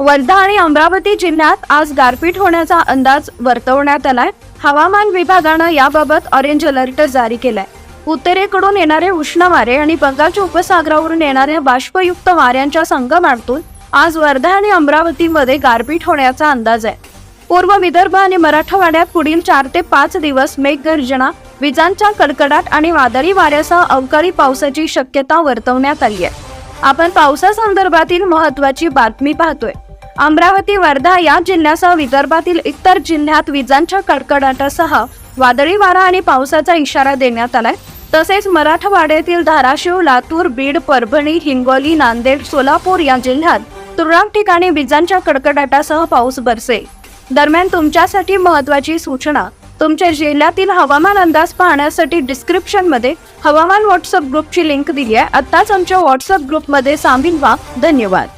वर्धा आणि अमरावती जिल्ह्यात आज गारपीट होण्याचा अंदाज वर्तवण्यात आलाय. हवामान विभागानं याबाबत ऑरेंज अलर्ट जारी केलाय. उत्तरेकडून येणारे उष्ण वारे आणि बंगालच्या उपसागरावरून येणाऱ्या बाष्पयुक्त वाऱ्यांच्या संगमातून आज वर्धा आणि अमरावतीमध्ये गारपीट होण्याचा अंदाज आहे. पूर्व विदर्भ आणि मराठवाड्यात पुढील चार ते पाच दिवस मेघगर्जना विजांच्या कडकडाट आणि वादळी वाऱ्यासह अवकाळी पावसाची शक्यता वर्तवण्यात आली आहे. आपण पावसासंदर्भातील महत्वाची बातमी पाहतोय. अमरावती वर्धा या जिल्ह्यासह विदर्भातील इतर जिल्ह्यात विजांच्या कडकडाटासह वादळी वारा आणि पावसाचा इशारा देण्यात आलाय. तसेच मराठवाड्यातील धाराशिव लातूर बीड परभणी हिंगोली नांदेड सोलापूर या जिल्ह्यात तुरळक ठिकाणी विजांच्या कडकडाटासह पाऊस बरसे. दरम्यान तुमच्यासाठी महत्वाची सूचना तुमच्या जिल्ह्यातील हवामान अंदाज पाहण्यासाठी डिस्क्रिप्शनमध्ये हवामान व्हॉट्सअप ग्रुपची लिंक दिली आहे. आत्ताच आमच्या व्हॉट्सअप ग्रुपमध्ये सामील व्हा. धन्यवाद.